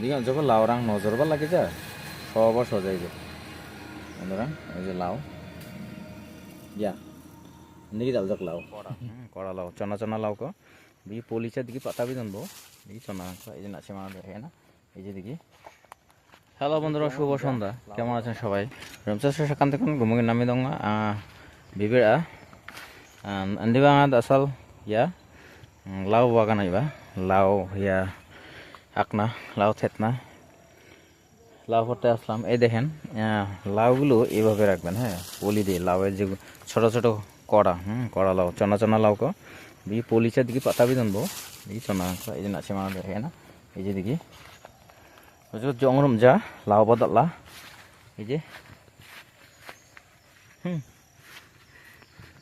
দিকে যখন লাউ রাং নজর বা লাগে যা সবার সজাই যে বন্ধুরা, এই যে লাউ। ইয়া ini kita ajak lau kora lau chona chona lau ko di police diki pata bi জানব chona ko এই যে নাচে মারা দেখে, না? এই যে দিকে হ্যালো বন্ধুরা, শুভ সন্ধ্যা। কেমন আছেন সবাই? রমচাস সেখান থেকে গুমুগের নামে দং বিবেরা আন্দিবা আসal ya লাউ বাগান আইবা। লাউ, ইয়া আকনা, লাউ থেতনা। লাউ করতে আসলাম। এই দেখেন লাউগুলো এইভাবে রাখবেন হ্যাঁ? পলি দিয়ে, লাউয়ের যে ছোট ছোট কড়া, হুম, কড়া লাউ, চনা চনা লাউ কো। দিয়ে পলিচার দিকে পাতা বি জানব এই চনা, এই যে নাচে মারা দেখে, না? এই যে দিকে জংরম যা, লাউ বাদালা। এই যে। হুম।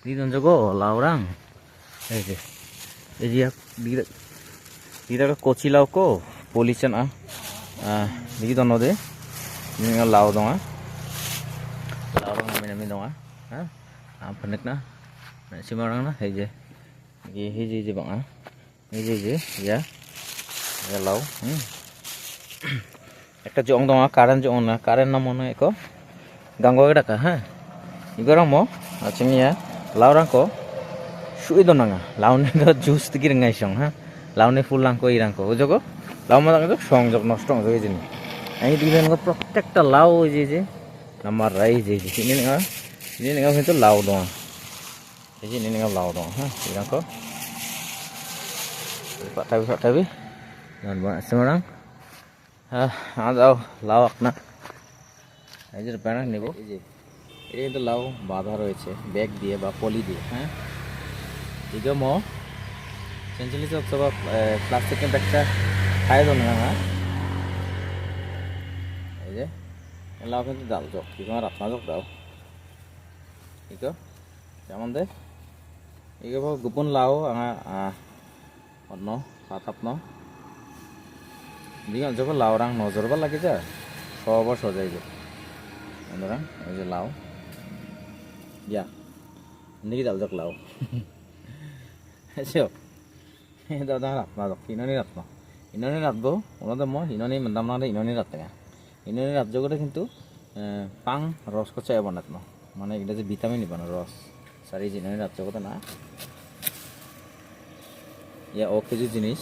দি দন জগো লাউ রাং। এই যে এই যে দিদা কচি লাউ ko পলিচান ah ah panik na na si marang na hey je gi hi ji ji bang ah hi ji ji ya ya lao hmm একটা জং দং কারেন্ট জং না কারেন্ট না মনে হয় গাঙ্গো টাকা হ্যাঁ laurang ko sui do nanga laune ko juice tiki rengai song ha laune full lang ko লাউমারা কিন্তু সংযোগ নষ্ট হয়ে যায় এই জন্য প্রত্যেকটা লাউ ওই যে যে আমার রাই যে কিন্তু লাউ দোয়া এই যে লাউ দোয়া হ্যাঁ পাঠাবি পাঠাবি আছে ম্যাডাম হ্যাঁ আও লাউ আপনার এই যে প্যানাক নেব এই যে এটা কিন্তু লাউ বাধা রয়েছে ব্যাগ দিয়ে বা পলি দিয়ে হ্যাঁ এই যে সব অথবা প্লাস্টিকের ব্যাগটা খাই তো না হ্যাঁ? এই যে এলাও কিন্তু ডাল জক কি তোমার রাত্না জক দাও। ঠিক যেমন দে? এই গোপন লাও আমার অন্য সাত আপন দিগান যখন লাউ রাং নজরবা লাগে যা সব সজাই যে বন্ধুরা ওই যে লাউ দিয়া নাকি ডাল জক লাও। দাদা রাত্না জক কিনে রাত্না Inoni rat ওনাদের ম ইননি মন্দাম না ইননি রাত থেকে ইননি রাত জগতে কিন্তু পাং রস কচা বানাত ন মানে এটা যে ভিটামিন বানা রস সারি যে ইননি রাত জগতে না। ইয়া ও কিছু জিনিস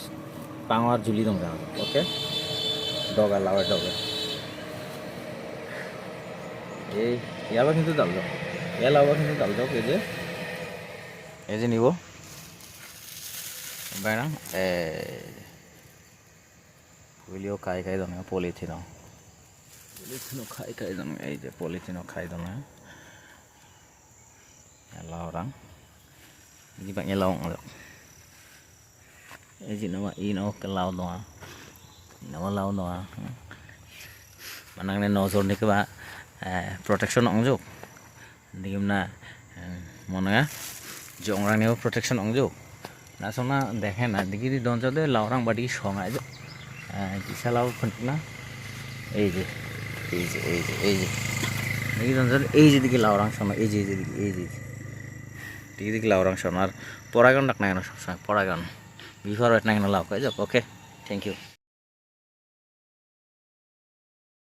পাং আর ঝুলি দং ওকে ডগা লাউয়ের ডগা এই ইয়াবা কিন্তু ডাল যাও ইয়া লাউবা কিন্তু ডাল যাও যে। এই যে নিব। Barang eh Wilio kai kai dong polythene. Polythene kai kai dong এই যে kai dong ya. Yalah orang. Di bak nyelau ngok. এই যে nama. Nama lau dong. Manang ne nozor ni ke ba protection ong juk. Digim na মনে জং রাংনিও protection অং juk. না শোনা দেখে না দেখি দঞ্চলে লাউরাং বাড়ি সঙ্গায় যে কিসা লাউ না? এই যে এই যে এই যে এই যে। এই দঞ্চল এই যে দিকে লাউরাং শোনা এই যে এই যে দিকে, এই যে দিকে দিকে লাউরাং শোনা আর পরাগন ডাক না কেন সবসময় পরাগন বিফার না কেন লাউ ওকে থ্যাংক ইউ